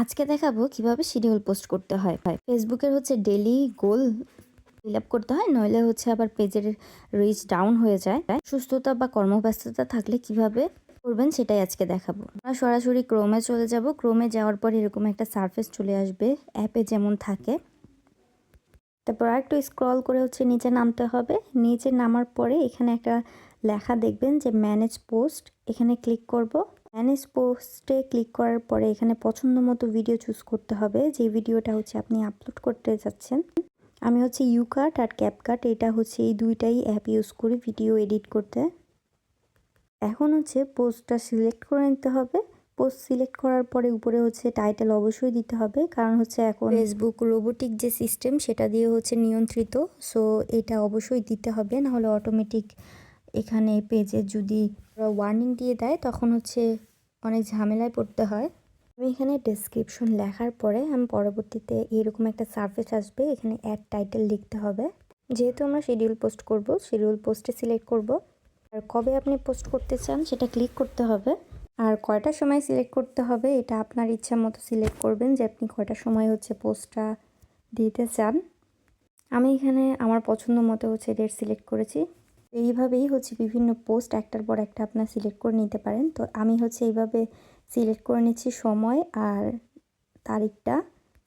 আজকে দেখাবো কীভাবে শিডিউল পোস্ট করতে হয়। ফেসবুকের হচ্ছে ডেলি গোল ফিল আপ করতে হয়, নইলে হচ্ছে আবার পেজের রিচ ডাউন হয়ে যায়। সুস্থতা বা কর্মব্যস্ততা থাকলে কীভাবে করবেন সেটাই আজকে দেখাবো। আমরা সরাসরি ক্রোমে চলে যাব। ক্রোমে যাওয়ার পর এরকম একটা সারফেস চলে আসবে অ্যাপে যেমন থাকে। তারপর আরেকটু স্ক্রল করে হচ্ছে নিচে নামতে হবে। নিচে নামার পরে এখানে একটা লেখা দেখবেন যে ম্যানেজ পোস্ট এখানে ক্লিক করব। ম্যানেজ পোস্টে ক্লিক করার পরে এখানে পছন্দ মতো ভিডিও চুজ করতে হবে। যে ভিডিওটা হচ্ছে আপনি আপলোড করতে যাচ্ছেন। আমি হচ্ছে ইউকাট আর ক্যাপকাট এটা হচ্ছে এই দুইটাই অ্যাপ ইউজ করি ভিডিও এডিট করতে। এখন হচ্ছে পোস্টটা সিলেক্ট করে নিতে হবে। পোস্ট সিলেক্ট করার পরে উপরে হচ্ছে টাইটেল অবশ্যই দিতে হবে। কারণ হচ্ছে এখন ফেসবুক রোবোটিক যে সিস্টেম সেটা দিয়ে হচ্ছে নিয়ন্ত্রিত। সো এটা অবশ্যই দিতে হবে। নাহলে অটোমেটিক এখানে পেজে যদি ওয়ার্নিং দিয়ে দেয়, তখন হচ্ছে অনেক ঝামেলায় পড়তে হয়। আমি এখানে ডেসক্রিপশন লেখার পরে আমি পরবর্তীতে এরকম একটা সার্ফেস আসবে, এখানে অ্যাড টাইটেল লিখতে হবে। যেহেতু আমরা শিডিউল পোস্ট করব শিডিউল পোস্টে সিলেক্ট করব। আর কবে আপনি পোস্ট করতে চান, সেটা ক্লিক করতে হবে। আর কয়টার সময় সিলেক্ট করতে হবে, এটা আপনার ইচ্ছা মতো সিলেক্ট করবেন যে আপনি কয়টার সময় হচ্ছে পোস্টটা দিতে চান। আমি এখানে আমার পছন্দ মতো হচ্ছে ডেট সিলেক্ট করেছি। এইভাবেই হচ্ছে বিভিন্ন পোস্ট একটার পর একটা আপনার সিলেক্ট করে নিতে পারেন। তো আমি হচ্ছে এইভাবে সিলেক্ট করে নিচ্ছি সময় আর তারিখটা।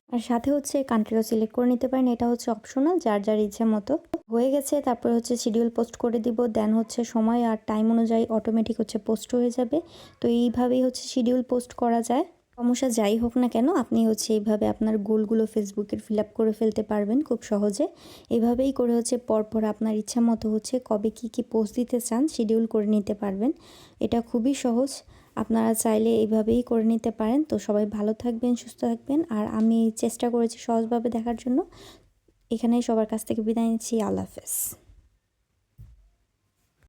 আর সাথে হচ্ছে কান্ট্রিও সিলেক্ট করে নিতে পারেন। এটা হচ্ছে অপশনাল যার যার ইচ্ছে মতো। হয়ে গেছে, তারপরে হচ্ছে শিডিউল পোস্ট করে দিব। দেন হচ্ছে সময় আর টাইম অনুযায়ী অটোমেটিক হচ্ছে পোস্ট হয়ে যাবে। তো এইভাবেই হচ্ছে শিডিউল পোস্ট করা যায়। সমস্যা যাই হোক না কেন, আপনি হচ্ছে এইভাবে আপনার গোলগুলো ফেসবুকের ফিল আপ করে ফেলতে পারবেন খুব সহজে। এভাবেই করে হচ্ছে পরপর আপনার ইচ্ছা মতো হচ্ছে কবে কি কি পোস্ট দিতে চান শিডিউল করে নিতে পারবেন। এটা খুবই সহজ। আপনারা চাইলে এইভাবেই করে নিতে পারেন। তো সবাই ভালো থাকবেন, সুস্থ থাকবেন। আর আমি চেষ্টা করেছি সহজভাবে দেখার জন্য। এখানেই সবার কাছ থেকে বিদায় নিচ্ছি। আল্লাহ হাফেজ।